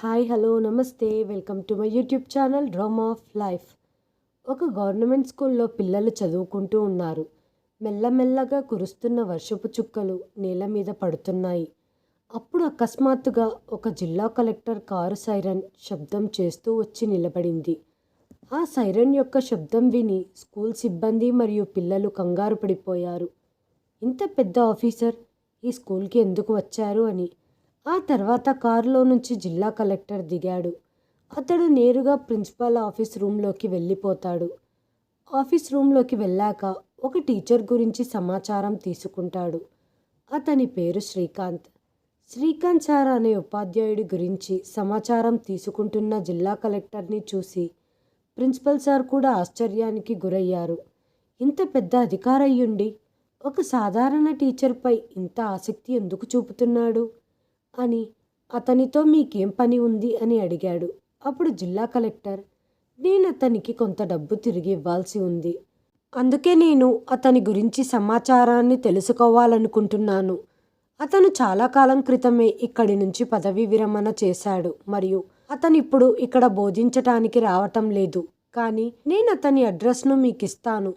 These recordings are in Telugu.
హాయ్ హలో నమస్తే. Welcome to my YouTube channel drama of life. ఒక గవర్నమెంట్ స్కూల్లో పిల్లలు చదువుకుంటూ ఉన్నారు. మెల్లమెల్లగా కురుస్తున్న వర్షపు చుక్కలు నేల మీద పడుతున్నాయి. అప్పుడు అకస్మాత్తుగా ఒక జిల్లా కలెక్టర్ కారు సైరన్ శబ్దం చేస్తూ వచ్చి నిలబడింది. ఆ సైరన్ యొక్క శబ్దం విని స్కూల్ సిబ్బంది మరియు పిల్లలు కంగారు పడిపోయారు. ఇంత పెద్ద ఆఫీసర్? ఈ స్కూల్కి ఎందుకు వచ్చారు? అని ఆ తర్వాత కారులో నుంచి జిల్లా కలెక్టర్ దిగాడు. అతడు నేరుగా ప్రిన్సిపాల్ ఆఫీస్ రూమ్లోకి వెళ్ళిపోతాడు. ఆఫీస్ రూమ్లోకి వెళ్ళాక ఒక టీచర్ గురించి సమాచారం తీసుకుంటాడు. అతని పేరు శ్రీకాంత్. శ్రీకాంత్ సార్ అనే ఉపాధ్యాయుడి గురించి సమాచారం తీసుకుంటున్న జిల్లా కలెక్టర్ని చూసి ప్రిన్సిపల్ సార్ కూడా ఆశ్చర్యానికి గురయ్యారు. ఇంత పెద్ద అధికారయ్యుండి ఒక సాధారణ టీచర్పై ఇంత ఆసక్తి ఎందుకు చూపుతున్నాడు? అని అతనితో మీకేం పని ఉంది అని అడిగాడు. అప్పుడు జిల్లా కలెక్టర్ నేను అతనికి కొంత డబ్బు తిరిగి ఇవ్వాల్సి ఉంది. అందుకే నేను అతని గురించి సమాచారాన్ని తెలుసుకోవాలనుకుంటున్నాను. అతను చాలా కాలం క్రితమే ఇక్కడి నుంచి పదవీ విరమణ చేశాడు మరియు అతను ఇప్పుడు ఇక్కడ బోధించటానికి రావటం లేదు. కానీ నేను అతని అడ్రస్ను మీకు ఇస్తాను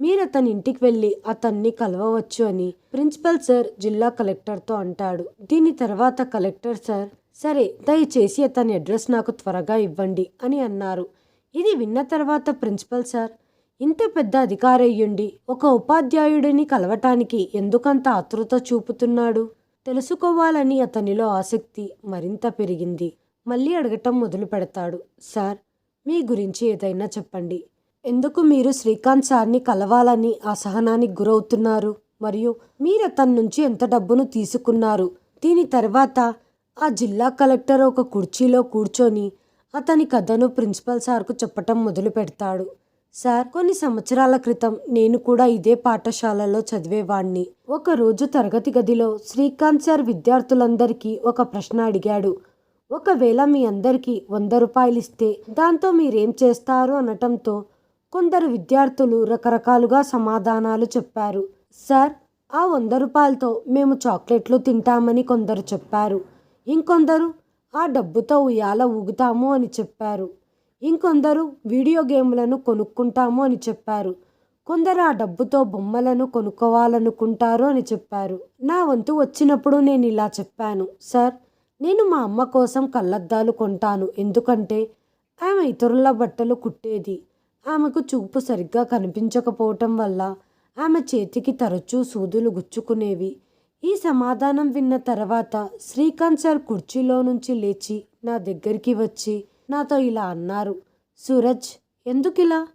మీరు అతని ఇంటికి వెళ్ళి అతన్ని కలవవచ్చు అని ప్రిన్సిపల్ సార్ జిల్లా కలెక్టర్తో అంటాడు. దీని తర్వాత కలెక్టర్ సార్ సరే దయచేసి అతని అడ్రస్ నాకు త్వరగా ఇవ్వండి అని అన్నారు. ఇది విన్న తర్వాత ప్రిన్సిపల్ సార్ ఇంత పెద్ద అధికారయ్యుండి ఒక ఉపాధ్యాయుడిని కలవటానికి ఎందుకంత ఆతృత చూపుతున్నాడు? తెలుసుకోవాలని అతనిలో ఆసక్తి మరింత పెరిగింది. మళ్ళీ అడగటం మొదలు పెడతాడు సార్ మీ గురించి ఏదైనా చెప్పండి. ఎందుకు మీరు శ్రీకాంత్ సార్ని కలవాలని అసహనానికి గురవుతున్నారు? మరియు మీరు అతని నుంచి ఎంత డబ్బును తీసుకున్నారు? దీని తర్వాత ఆ జిల్లా కలెక్టర్ ఒక కుర్చీలో కూర్చొని అతని కథను ప్రిన్సిపల్ సార్కు చెప్పటం మొదలు పెడతాడు. సార్ కొన్ని సంవత్సరాల క్రితం నేను కూడా ఇదే పాఠశాలలో చదివేవాణ్ణి. ఒకరోజు తరగతి గదిలో శ్రీకాంత్ సార్ విద్యార్థులందరికీ ఒక ప్రశ్న అడిగాడు. ఒకవేళ మీ అందరికీ వంద రూపాయలు ఇస్తే దాంతో మీరేం చేస్తారు అనటంతో కొందరు విద్యార్థులు రకరకాలుగా సమాధానాలు చెప్పారు. సార్ ఆ వంద రూపాయలతో మేము చాక్లెట్లు తింటామని కొందరు చెప్పారు. ఇంకొందరు ఆ డబ్బుతో ఉయ్యాల ఊగుతాము అని చెప్పారు. ఇంకొందరు వీడియో గేమ్లను కొనుక్కుంటాము అని చెప్పారు. కొందరు ఆ డబ్బుతో బొమ్మలను కొనుక్కోవాలనుకుంటారు అని చెప్పారు. నా వంతు వచ్చినప్పుడు నేను ఇలా చెప్పాను. సార్ నేను మా అమ్మ కోసం కళ్ళద్దాలు కొంటాను. ఎందుకంటే ఆమె ఇతరుల బట్టలు కుట్టేది. ఆమెకు చూపు సరిగ్గా కనిపించకపోవటం వల్ల ఆమె చేతికి తరచూ సూదులు గుచ్చుకునేవి. ఈ సమాధానం విన్న తర్వాత శ్రీకాంత్ సార్ కుర్చీలో నుంచి లేచి నా దగ్గరికి వచ్చి నాతో ఇలా అన్నారు సూరజ్ ఎందుకిలా?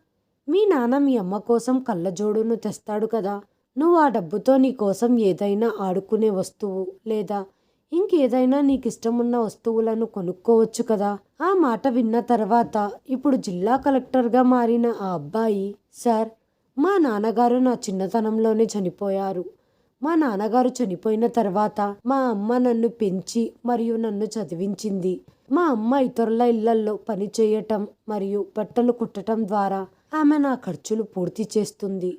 మీ నాన్న మీ అమ్మ కోసం కళ్ళజోడును తెస్తాడు కదా. నువ్వు ఆ డబ్బుతో నీ కోసం ఏదైనా ఆడుకునే వస్తువు లేదా ఇంకేదైనా నీకు ఇష్టమున్న వస్తువులను కొనుక్కోవచ్చు కదా. ఆ మాట విన్న తర్వాత ఇప్పుడు జిల్లా కలెక్టర్గా మారిన ఆ అబ్బాయి సార్ మా నాన్నగారు నా చిన్నతనంలోనే చనిపోయారు. మా నాన్నగారు చనిపోయిన తర్వాత మా అమ్మ నన్ను పెంచి మరియు నన్ను చదివించింది. మా అమ్మ ఇతరుల ఇళ్ళల్లో పని చేయటం మరియు బట్టలు కుట్టడం ద్వారా ఆమె నా ఖర్చులు పూర్తి చేస్తుంది.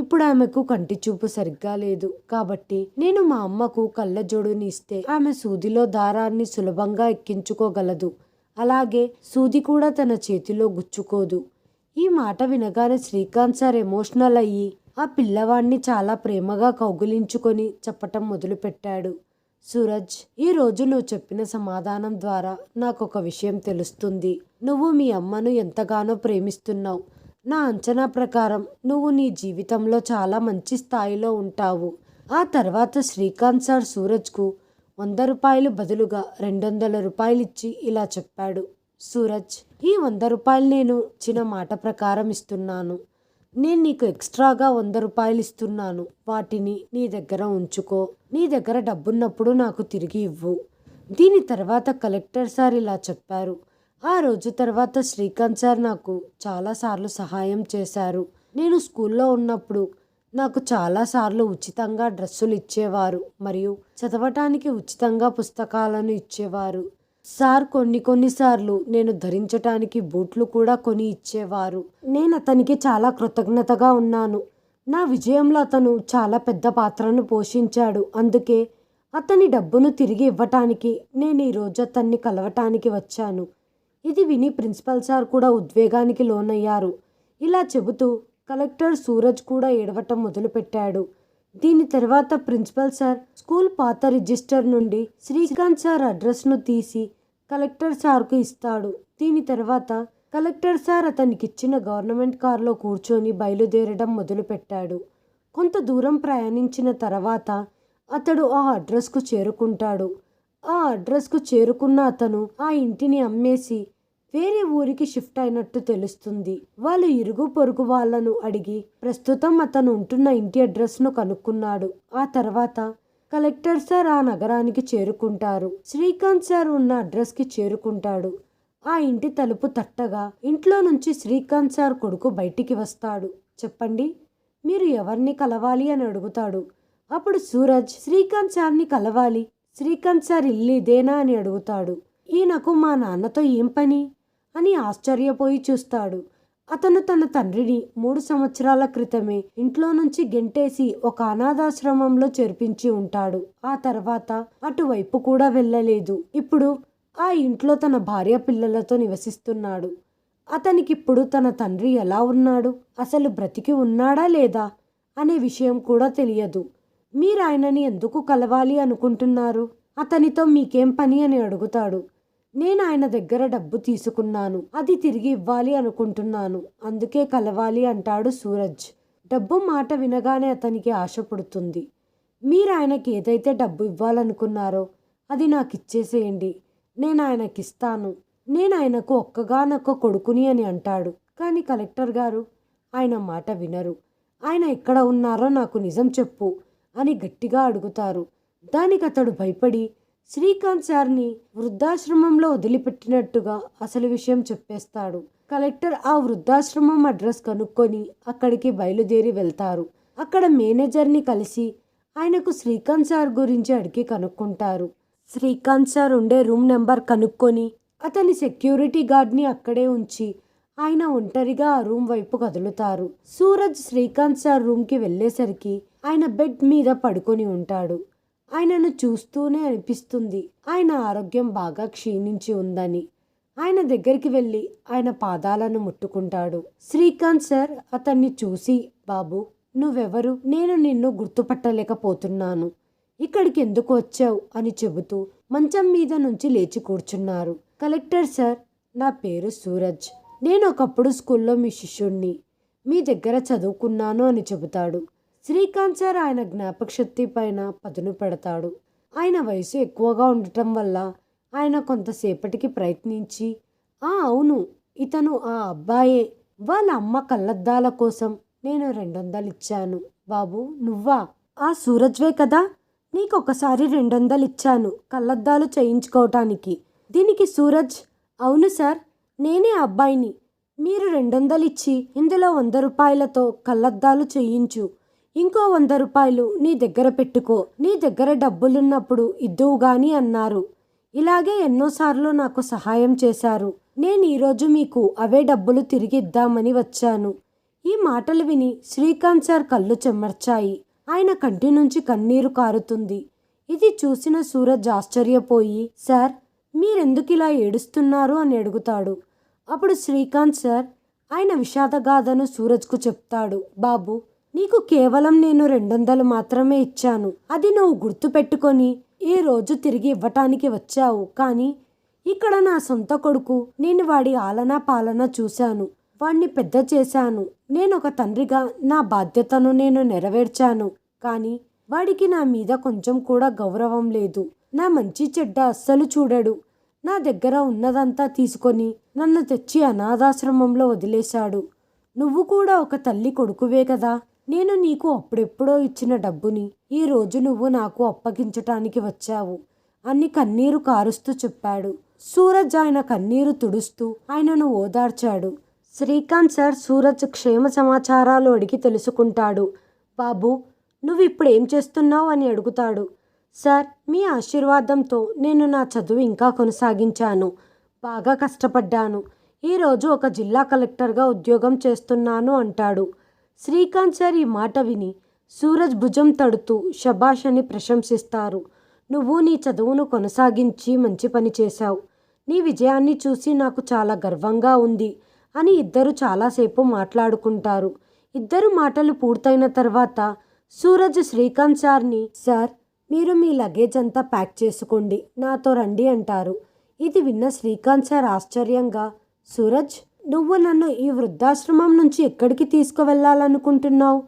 ఇప్పుడు ఆమెకు కంటి చూపు సరిగ్గా లేదు. కాబట్టి నేను మా అమ్మకు కళ్ళజోడుని ఇస్తే ఆమె సూదిలో దారాన్ని సులభంగా ఎక్కించుకోగలదు. అలాగే సూది కూడా తన చేతిలో గుచ్చుకోదు. ఈ మాట వినగానే శ్రీకాంత్ సార్ ఎమోషనల్ అయ్యి ఆ పిల్లవాడిని చాలా ప్రేమగా కౌగిలించుకొని చెప్పటం మొదలుపెట్టాడు. సూరజ్ ఈ రోజు నువ్వు చెప్పిన సమాధానం ద్వారా నాకు ఒక విషయం తెలుస్తుంది. నువ్వు మీ అమ్మను ఎంతగానో ప్రేమిస్తున్నావు. నా అంచనా ప్రకారం నువ్వు నీ జీవితంలో చాలా మంచి స్థాయిలో ఉంటావు. ఆ తర్వాత శ్రీకాంత్ సార్ సూరజ్కు వంద రూపాయలు బదులుగా రెండు వందల రూపాయలు ఇచ్చి ఇలా చెప్పాడు. సూరజ్ ఈ వంద రూపాయలు నేను ఇచ్చిన మాట ప్రకారం ఇస్తున్నాను. నేను నీకు ఎక్స్ట్రాగా వంద రూపాయలు ఇస్తున్నాను. వాటిని నీ దగ్గర ఉంచుకో. నీ దగ్గర డబ్బున్నప్పుడు నాకు తిరిగి ఇవ్వు. దీని తర్వాత కలెక్టర్ సార్ ఇలా చెప్పారు. ఆ రోజు తర్వాత శ్రీకాంత్ సార్ నాకు చాలాసార్లు సహాయం చేశారు. నేను స్కూల్లో ఉన్నప్పుడు నాకు చాలాసార్లు ఉచితంగా డ్రెస్సులు ఇచ్చేవారు మరియు చదవటానికి ఉచితంగా పుస్తకాలను ఇచ్చేవారు. సార్ కొన్ని కొన్నిసార్లు నేను ధరించటానికి బూట్లు కూడా కొని ఇచ్చేవారు. నేను అతనికి చాలా కృతజ్ఞతగా ఉన్నాను. నా విజయంలో అతను చాలా పెద్ద పాత్రను పోషించాడు. అందుకే అతని డబ్బును తిరిగి ఇవ్వటానికి నేను ఈరోజు అతన్ని కలవటానికి వచ్చాను. ఇది విని ప్రిన్సిపల్ సార్ కూడా ఉద్వేగానికి లోనయ్యారు. ఇలా చెబుతూ కలెక్టర్ సూరజ్ కూడా ఏడవటం మొదలుపెట్టాడు. దీని తర్వాత ప్రిన్సిపల్ సార్ స్కూల్ పాత రిజిస్టర్ నుండి శ్రీకాంత్ సార్ అడ్రస్ను తీసి కలెక్టర్ సార్కు ఇస్తాడు. దీని తర్వాత కలెక్టర్ సార్ అతనికి ఇచ్చిన గవర్నమెంట్ కారులో కూర్చొని బయలుదేరడం మొదలుపెట్టాడు. కొంత దూరం ప్రయాణించిన తర్వాత అతడు ఆ అడ్రస్కు చేరుకుంటాడు. ఆ అడ్రస్కు చేరుకున్న అతను ఆ ఇంటిని అమ్మేసి వేరే ఊరికి షిఫ్ట్ అయినట్టు తెలుస్తుంది. వాళ్ళు ఇరుగు పొరుగు వాళ్ళను అడిగి ప్రస్తుతం అతను ఉంటున్న ఇంటి అడ్రస్ను కనుక్కున్నాడు. ఆ తర్వాత కలెక్టర్ సార్ ఆ నగరానికి చేరుకుంటారు. శ్రీకాంత్ సార్ ఉన్న అడ్రస్కి చేరుకుంటాడు. ఆ ఇంటి తలుపు తట్టగా ఇంట్లో నుంచి శ్రీకాంత్ సార్ కొడుకు బయటికి వస్తాడు. చెప్పండి మీరు ఎవరిని కలవాలి అని అడుగుతాడు. అప్పుడు సూరజ్ శ్రీకాంత్ సార్ని కలవాలి. శ్రీకాంత్ సార్ ఇల్లు ఇదేనా? అని అడుగుతాడు. ఈయనకు మా నాన్నతో ఏం పని? అని ఆశ్చర్యపోయి చూస్తాడు. అతను తన తండ్రిని మూడు సంవత్సరాల క్రితమే ఇంట్లో నుంచి గెంటేసి ఒక అనాథాశ్రమంలో చేర్పించి ఉంటాడు. ఆ తర్వాత అటువైపు కూడా వెళ్ళలేదు. ఇప్పుడు ఆ ఇంట్లో తన భార్య పిల్లలతో నివసిస్తున్నాడు. అతనికిప్పుడు తన తండ్రి ఎలా ఉన్నాడు? అసలు బ్రతికి ఉన్నాడా లేదా? అనే విషయం కూడా తెలియదు. మీరు ఆయనని ఎందుకు కలవాలి అనుకుంటున్నారు? అతనితో మీకేం పని అని అడుగుతాడు. నేను ఆయన దగ్గర డబ్బు తీసుకున్నాను. అది తిరిగి ఇవ్వాలి అనుకుంటున్నాను. అందుకే కలవాలి అంటాడు సూరజ్. డబ్బు మాట వినగానే అతనికి ఆశ పుడుతుంది. మీరు ఆయనకి ఏదైతే డబ్బు ఇవ్వాలనుకున్నారో అది నాకు ఇచ్చేసేయండి నేను ఆయనకి ఇస్తాను నేను ఆయనకు ఒక్కగానొక్క కొడుకుని అని అంటాడు. కానీ కలెక్టర్ గారు ఆయన మాట వినరు. ఆయన ఎక్కడ ఉన్నారో నాకు నిజం చెప్పు అని గట్టిగా అడుగుతారు. దానికి అతడు భయపడి శ్రీకాంత్ సార్ని వృద్ధాశ్రమంలో వదిలిపెట్టినట్టుగా అసలు విషయం చెప్పేస్తాడు. కలెక్టర్ ఆ వృద్ధాశ్రమం అడ్రస్ కనుక్కొని అక్కడికి బయలుదేరి వెళ్తారు. అక్కడ మేనేజర్ని కలిసి ఆయనకు శ్రీకాంత్ సార్ గురించి అడిగి కనుక్కుంటారు. శ్రీకాంత్ సార్ ఉండే రూమ్ నెంబర్ కనుక్కొని అతని సెక్యూరిటీ గార్డ్ని అక్కడే ఉంచి ఆయన ఒంటరిగా ఆ రూమ్ వైపు కదులుతారు. సూరజ్ శ్రీకాంత్ సార్ రూమ్కి వెళ్ళేసరికి ఆయన బెడ్ మీద పడుకొని ఉంటాడు. ఆయనను చూస్తూనే అనిపిస్తుంది. ఆయన ఆరోగ్యం బాగా క్షీణించి ఉందని. ఆయన దగ్గరికి వెళ్ళి ఆయన పాదాలను ముట్టుకుంటాడు. శ్రీకాంత్ సార్ అతన్ని చూసి బాబు నువ్వెవరు? నేను నిన్ను గుర్తుపట్టలేకపోతున్నాను. ఇక్కడికి ఎందుకు వచ్చావు? అని చెబుతూ మంచం మీద నుంచి లేచి కూర్చున్నారు. కలెక్టర్ సార్ నా పేరు సూరజ్. నేను ఒకప్పుడు స్కూల్లో మీ శిష్యుణ్ణి. మీ దగ్గర చదువుకున్నాను అని చెబుతాడు. శ్రీకాంత్ సార్ ఆయన జ్ఞాపకశక్తి పైన పదును పెడతాడు. ఆయన వయసు ఎక్కువగా ఉండటం వల్ల ఆయన కొంతసేపటికి ప్రయత్నించి ఆ అవును ఇతను ఆ అబ్బాయే. వాళ్ళ అమ్మ కళ్ళద్దాల కోసం నేను రెండు వందలు ఇచ్చాను బాబు నువ్వా? ఆ సూరజ్వే కదా? నీకు ఒకసారి రెండు వందలు ఇచ్చాను కళ్ళద్దాలు చేయించుకోవటానికి. దీనికి సూరజ్ అవును సార్ నేనే అబ్బాయిని. మీరు రెండు వందలు ఇచ్చి ఇందులో వంద రూపాయలతో కళ్ళద్దాలు చేయించు. ఇంకో వంద రూపాయలు నీ దగ్గర పెట్టుకో. నీ దగ్గర డబ్బులున్నప్పుడు ఇద్దువు గాని అన్నారు. ఇలాగే ఎన్నోసార్లు నాకు సహాయం చేశారు. నేను ఈరోజు మీకు అవే డబ్బులు తిరిగి ఇద్దామని వచ్చాను. ఈ మాటలు విని శ్రీకాంత్ సార్ కళ్ళు చెమ్మర్చాయి ఆయన కంటి నుంచి కన్నీరు కారుతుంది. ఇది చూసిన సూరజ్ ఆశ్చర్యపోయి సార్ మీరెందుకు ఇలా ఏడుస్తున్నారు? అని అడుగుతాడు. అప్పుడు శ్రీకాంత్ సార్ ఆయన విషాదగాథను సూరజ్కు చెప్తాడు. బాబు నీకు కేవలం నేను రెండొందలు మాత్రమే ఇచ్చాను. అది నువ్వు గుర్తుపెట్టుకొని ఈ రోజు తిరిగి ఇవ్వటానికి వచ్చావు. కానీ ఇక్కడ నా సొంత కొడుకు నేను వాడి ఆలనా పాలన చూశాను. వాణ్ణి పెద్ద చేశాను. నేను ఒక తండ్రిగా నా బాధ్యతను నేను నెరవేర్చాను. కానీ వాడికి నా మీద కొంచెం కూడా గౌరవం లేదు. నా మంచి చెడ్డ అస్సలు చూడడు. నా దగ్గర ఉన్నదంతా తీసుకొని నన్ను తెచ్చి అనాథాశ్రమంలో వదిలేశాడు. నువ్వు కూడా ఒక తల్లి కొడుకువే కదా. నేను నీకు అప్పుడెప్పుడో ఇచ్చిన డబ్బుని ఈ రోజు నువ్వు నాకు అప్పగించటానికి వచ్చావు అని కన్నీరు కారుస్తూ చెప్పాడు. సూరజ్ ఆయన కన్నీరు తుడుస్తూ ఆయనను ఓదార్చాడు. శ్రీకాంత్ సార్ సూరజ్ క్షేమ సమాచారాలు అడిగి తెలుసుకుంటాడు. బాబు నువ్వు ఇప్పుడు ఏం చేస్తున్నావు? అని అడుగుతాడు. సార్ మీ ఆశీర్వాదంతో నేను నా చదువు ఇంకా కొనసాగించాను. బాగా కష్టపడ్డాను. ఈరోజు ఒక జిల్లా కలెక్టర్గా ఉద్యోగం చేస్తున్నాను అంటాడు. శ్రీకాంత్ సార్ ఈ మాట విని సూరజ్ భుజం తడుతూ షబాష్ అని ప్రశంసిస్తారు. నువ్వు నీ చదువును కొనసాగించి మంచి పని చేశావు. నీ విజయాన్ని చూసి నాకు చాలా గర్వంగా ఉంది అని ఇద్దరు చాలాసేపు మాట్లాడుకుంటారు. ఇద్దరు మాటలు పూర్తయిన తర్వాత సూరజ్ శ్రీకాంత్ సార్ని సార్ మీరు మీ లగేజ్ అంతా ప్యాక్ చేసుకోండి నాతో రండి అంటారు. ఇది విన్న శ్రీకాంత్ సార్ ఆశ్చర్యంగా సూరజ్ నువ్వు నన్ను ఈ వృద్ధాశ్రమం నుంచి ఎక్కడికి తీసుకువెళ్ళాలనుకుంటున్నావు?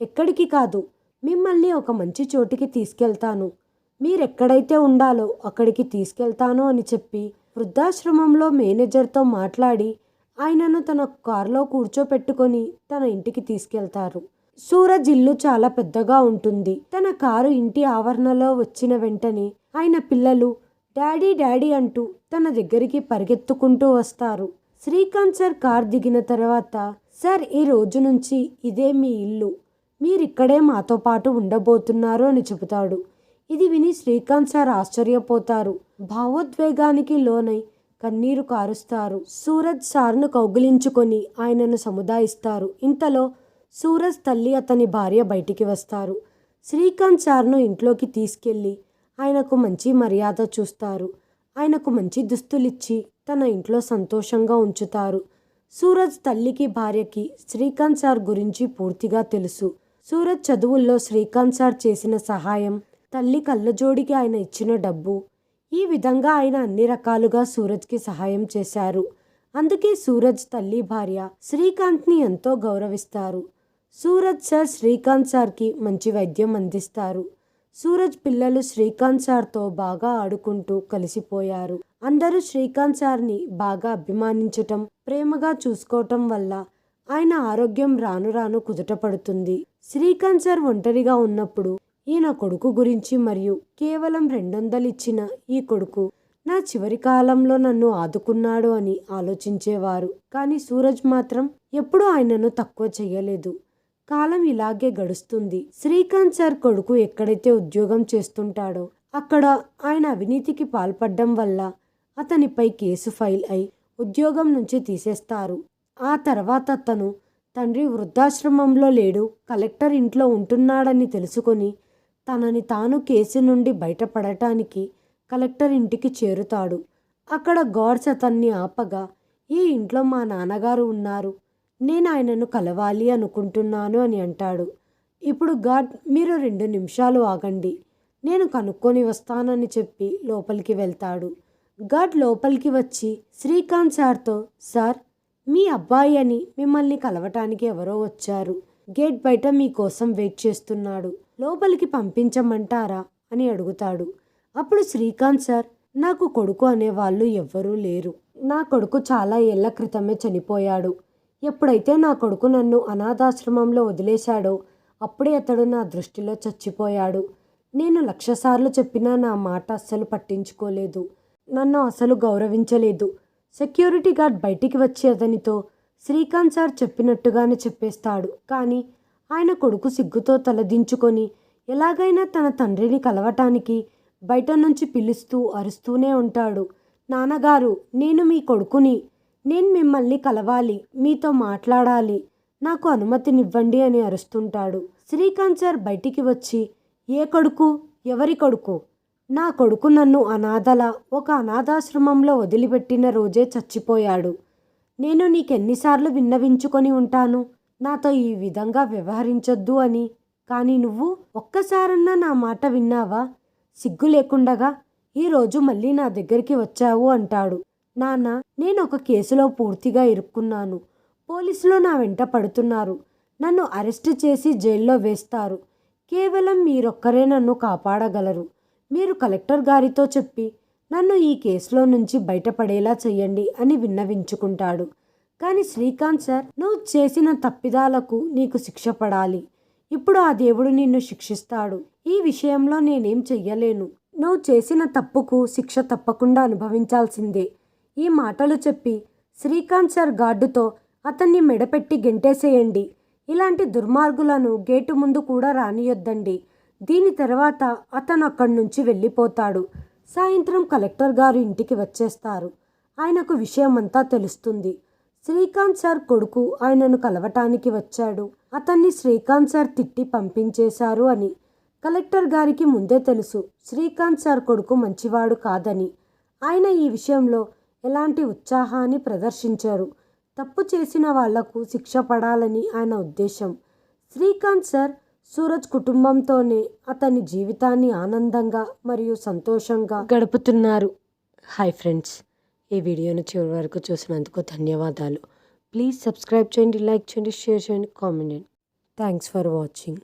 ఎక్కడికి కాదు మిమ్మల్ని ఒక మంచి చోటికి తీసుకెళ్తాను. మీరెక్కడైతే ఉండాలో అక్కడికి తీసుకెళ్తాను అని చెప్పి వృద్ధాశ్రమంలో మేనేజర్తో మాట్లాడి ఆయనను తన కారులో కూర్చోపెట్టుకొని తన ఇంటికి తీసుకెళ్తారు. సూరజ్ ఇల్లు చాలా పెద్దగా ఉంటుంది. తన కారు ఇంటి ఆవరణలో వచ్చిన వెంటనే ఆయన పిల్లలు డాడీ డాడీ అంటూ తన దగ్గరికి పరిగెత్తుకుంటూ వస్తారు. శ్రీకాంత్ సార్ కార్ దిగిన తర్వాత సార్ ఈ రోజు నుంచి ఇదే మీ ఇల్లు. మీరిక్కడే మాతో పాటు ఉండబోతున్నారు అని చెబుతాడు. ఇది విని శ్రీకాంత్ సార్ ఆశ్చర్యపోతారు. భావోద్వేగానికి లోనై కన్నీరు కారుస్తారు. సూరజ్ సార్ను కౌగిలించుకొని ఆయనను సముదాయిస్తారు. ఇంతలో సూరజ్ తల్లి అతని భార్య బయటికి వస్తారు. శ్రీకాంత్ సార్ను ఇంట్లోకి తీసుకెళ్ళి ఆయనకు మంచి మర్యాద చూస్తారు. ఆయనకు మంచి దుస్తులిచ్చి తన ఇంట్లో సంతోషంగా ఉంచుతారు. సూరజ్ తల్లికి భార్యకి శ్రీకాంత్ సార్ గురించి పూర్తిగా తెలుసు. సూరజ్ చదువుల్లో శ్రీకాంత్ సార్ చేసిన సహాయం తల్లి కళ్ళజోడికి ఆయన ఇచ్చిన డబ్బు ఈ విధంగా ఆయన అన్ని రకాలుగా సూరజ్కి సహాయం చేశారు. అందుకే సూరజ్ తల్లి భార్య శ్రీకాంత్ని ఎంతో గౌరవిస్తారు. సూరజ్ సార్ శ్రీకాంత్ సార్కి మంచి వైద్యం అందిస్తారు. సూరజ్ పిల్లలు శ్రీకాంత్ సార్తో బాగా ఆడుకుంటూ కలిసిపోయారు. అందరూ శ్రీకాంత్ సార్ని బాగా అభిమానించటం ప్రేమగా చూసుకోవటం వల్ల ఆయన ఆరోగ్యం రాను రాను కుదుటపడుతుంది శ్రీకాంత్ సార్ ఒంటరిగా ఉన్నప్పుడు ఈయన కొడుకు గురించి మరియు కేవలం రెండొందలు ఇచ్చిన ఈ కొడుకు నా చివరి కాలంలో నన్ను ఆదుకున్నాడు అని ఆలోచించేవారు. కానీ సూరజ్ మాత్రం ఎప్పుడూ ఆయనను తక్కువ చేయలేదు కాలం ఇలాగే గడుస్తుంది. శ్రీకాంత్ సార్ కొడుకు ఎక్కడైతే ఉద్యోగం చేస్తుంటాడో అక్కడ ఆయన అవినీతికి పాల్పడడం వల్ల అతనిపై కేసు ఫైల్ అయి ఉద్యోగం నుంచి తీసేస్తారు. ఆ తర్వాత అతను తండ్రి వృద్ధాశ్రమంలో లేడు కలెక్టర్ ఇంట్లో ఉంటున్నాడని తెలుసుకొని తనని తాను కేసు నుండి బయటపడటానికి కలెక్టర్ ఇంటికి చేరుతాడు. అక్కడ గాడ్స్ అతన్ని ఆపగా ఈ ఇంట్లో మా నాన్నగారు ఉన్నారు. నేను ఆయనను కలవాలి అనుకుంటున్నాను అని అంటాడు. ఇప్పుడు గాడ్ మీరు రెండు నిమిషాలు ఆగండి. నేను కనుక్కొని వస్తానని చెప్పి లోపలికి వెళ్తాడు. గాడ్ లోపలికి వచ్చి శ్రీకాంత్ సార్తో సార్ మీ అబ్బాయి అని మిమ్మల్ని కలవటానికి ఎవరో వచ్చారు. గేట్ బయట మీకోసం వెయిట్ చేస్తున్నాడు. లోపలికి పంపించమంటారా? అని అడుగుతాడు. అప్పుడు శ్రీకాంత్ సార్ నాకు కొడుకు అనేవాళ్ళు ఎవ్వరూ లేరు. నా కొడుకు చాలా ఏళ్ళ క్రితమే చనిపోయాడు. ఎప్పుడైతే నా కొడుకు నన్ను అనాథాశ్రమంలో వదిలేశాడో అప్పుడే అతడు నా దృష్టిలో చచ్చిపోయాడు. నేను లక్షసార్లు చెప్పినా నా మాట అస్సలు పట్టించుకోలేదు. నన్ను అసలు గౌరవించలేదు. సెక్యూరిటీ గార్డ్ బయటికి వచ్చి అతనితో శ్రీకాంత్ సార్ చెప్పినట్టుగానే చెప్పేస్తాడు. కానీ ఆయన కొడుకు సిగ్గుతో తలదించుకొని ఎలాగైనా తన తండ్రిని కలవటానికి బయట నుంచి పిలుస్తూ అరుస్తూనే ఉంటాడు. నాన్నగారు నేను మీ కొడుకుని నేను మిమ్మల్ని కలవాలి మీతో మాట్లాడాలి. నాకు అనుమతినివ్వండి అని అరుస్తుంటాడు. శ్రీకాంత్ సార్ బయటికి వచ్చి ఏ కొడుకు? ఎవరి కొడుకు? నా కొడుకు నన్ను అనాథల? ఒక అనాథాశ్రమంలో వదిలిపెట్టిన రోజే చచ్చిపోయాడు. నేను నీకెన్నిసార్లు విన్నవించుకొని ఉంటాను. నాతో ఈ విధంగా వ్యవహరించొద్దు అని. కానీ నువ్వు ఒక్కసారన్నా నా మాట విన్నావా? సిగ్గు లేకుండగా ఈరోజు మళ్ళీ నా దగ్గరికి వచ్చావు అంటాడు. నాన్న నేను ఒక కేసులో పూర్తిగా ఇరుక్కున్నాను. పోలీసులు నా వెంట పడుతున్నారు. నన్ను అరెస్ట్ చేసి జైల్లో వేస్తారు. కేవలం మీరొక్కరే నన్ను కాపాడగలరు. మీరు కలెక్టర్ గారితో చెప్పి నన్ను ఈ కేసులో నుంచి బయటపడేలా చెయ్యండి అని విన్నవించుకుంటాడు. కానీ శ్రీకాంత్ సార్ నువ్వు చేసిన తప్పిదాలకు నీకు శిక్ష పడాలి. ఇప్పుడు ఆ దేవుడు నిన్ను శిక్షిస్తాడు. ఈ విషయంలో నేనేం చెయ్యలేను. నువ్వు చేసిన తప్పుకు శిక్ష తప్పకుండా అనుభవించాల్సిందే. ఈ మాటలు చెప్పి శ్రీకాంత్ సార్ గార్డుతో అతన్ని మెడపెట్టి గెంటేసేయండి. ఇలాంటి దుర్మార్గులను గేటు ముందు కూడా రానియొద్దండి. దీని తర్వాత అతను అక్కడి నుంచి వెళ్ళిపోతాడు. సాయంత్రం కలెక్టర్ గారు ఇంటికి వచ్చేస్తారు. ఆయనకు విషయమంతా తెలుస్తుంది. శ్రీకాంత్ సార్ కొడుకు ఆయనను కలవటానికి వచ్చాడు. అతన్ని శ్రీకాంత్ సార్ తిట్టి పంపించేశారు అని. కలెక్టర్ గారికి ముందే తెలుసు శ్రీకాంత్ సార్ కొడుకు మంచివాడు కాదని. ఆయన ఈ విషయంలో ఎలాంటి ఉత్సాహాన్ని ప్రదర్శించారు? తప్పు చేసిన వాళ్ళకు శిక్ష పడాలని ఆయన ఉద్దేశం. శ్రీకాంత్ సార్ సూరజ్ కుటుంబంతోనే అతని జీవితాన్ని ఆనందంగా మరియు సంతోషంగా గడుపుతున్నారు. హాయ్ ఫ్రెండ్స్ ఈ వీడియోను చివరి వరకు చూసినందుకు ధన్యవాదాలు. ప్లీజ్ సబ్స్క్రైబ్ చేయండి లైక్ చేయండి షేర్ చేయండి కామెంట్ చేయండి. Thanks for watching.